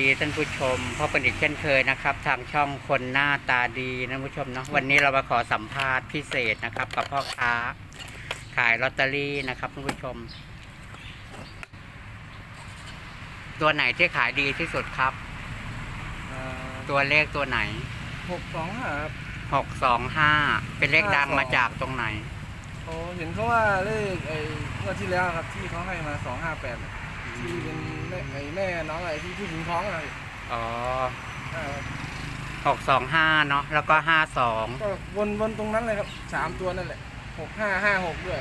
ดีท่านผู้ชมพบกันอีกเช่นเคยนะครับ ทางช่องคนหน้าตาดีนะท่านผู้ชมเนาะวันนี้เรามาขอสัมภาษณ์พิเศษนะครับ กับพ่อค้าขายลอตเตอรี่นะครับท่านผู้ชม ตัวไหนที่ขายดีที่สุดครับ ตัวเลขตัวไหนหกสองห้าครับหกสองห้าเป็นเลขดัง52มาจากตรงไหนโอ้เห็นเขาว่าเลขไอ้เมื่อที่แล้วครับที่เขาให้มาสองห้าแปด ที่เป็นแม่ไอ้แม่น้องไอ้ที่ผู้หญิงท้องอะไรอ๋ออ่าครับหกสองห้าเนาะแล้วก็ห้าสองก็วนวนตรงนั้นเลยครับสามตัวนั่นแหละหกห้าห้าหกด้วย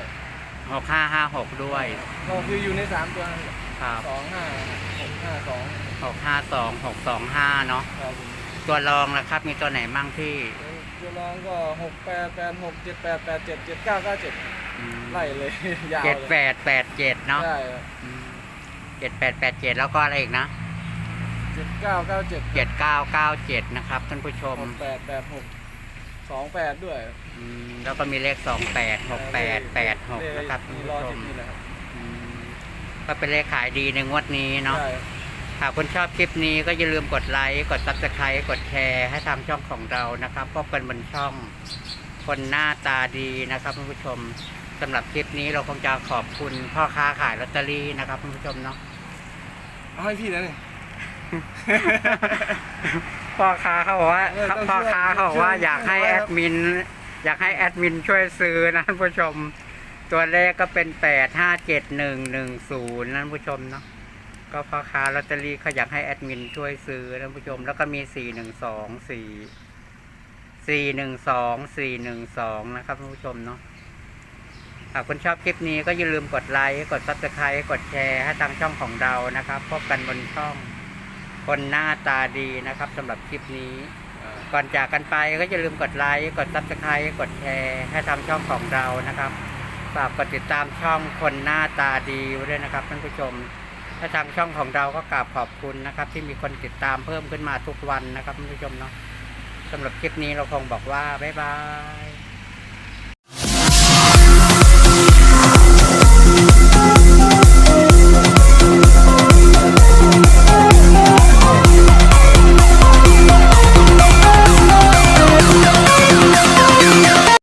หกห้าห้าหกด้วยก็คืออยู่ในสามตัวนั่นแหละครับสองห้าหกห้าสองหกห้าสองหกสองห้าเนาะครับผมตัวรองนะครับมีตัวไหนมั่งที่ตัวรองก็หกแปดแปดหกเจ็ดแปดแปดเจ็ดเจ็ดเก้าเก้าเจ็ดไล่เลยยาวเจ็ดเลยแปดแปดเจ็ดเนาะใช่ครับ เจ็ดแปดแปดเจ็ดแล้วก็อะไรอีกนะเจ็ดเก้าเก้าเจ็ดเจ็ดเก้าเก้าเจ็ดนะครับท่านผู้ชมหกแปดแปดหกสองแปดด้วยอืมแล้วก็มีเลขสองแปดหกแปดแปดหกนะครับท่านมีผู้รอชสิมบนี่แหละครับอืมก็เป็นเลขขายดีในงวดนี้เนาะ ใช่ครับหากคุณชอบคลิปนี้ก็อย่าลืมกดไลค์ กดซับสไครต์กดแชร์ให้ทางช่องของเรานะครับพบกันบนช่องคนหน้าตาดีนะครับท่านผู้ชม สำหรับคลิปนี้เราคงจะขอบคุณพ่อค้าขายลอตเตอรี่นะครับท่านผู้ชมเนาะ เอาให้พี่นะนี่พ่อค้าเขาบอกว่าเออต้องพ่อช่วยค้าเขาบอกว่าช่วยอยากให้ช่วยแอครับ ดมิน อยากให้แอดมินช่วยซื้อนะท่านผู้ชม ตัวเลขก็เป็นแปดห้าเจ็ดหนึ่งหนึ่งศูนย์นะท่านผู้ชมเนาะก็พ่อค้าลอตเตอรี่เขาอยากให้แอดมินช่วยซื้อนะท่านผู้ชม แล้วก็มีสี่หนึ่งสองสี่สี่หนึ่งสองสี่หนึ่งสองนะครับท่านผู้ชมเนาะ หากคุณชอบคลิปนี้ก็อย่าลืมกดไลค์ กดซับสไครต์กดแชร์ให้ทางช่องของเรานะครับ พบกันบนช่องคนหน้าตาดีนะครับสำหรับคลิปนี้ ก่อนจากกันไปก็อย่าลืมกดไลค์ กดซับสไครต์กดแชร์ให้ทางช่องของเรานะครับฝากกดติดตามช่องคนหน้าตาดีไว้ด้วยนะครับท่านผู้ชม ถ้าทางช่องของเราก็กราบขอบคุณนะครับ ที่มีคนติดตามเพิ่มขึ้นมาทุกวันนะครับท่านผู้ชมเนาะสำหรับคลิปนี้เราคงบอกว่า บ๊ายบาย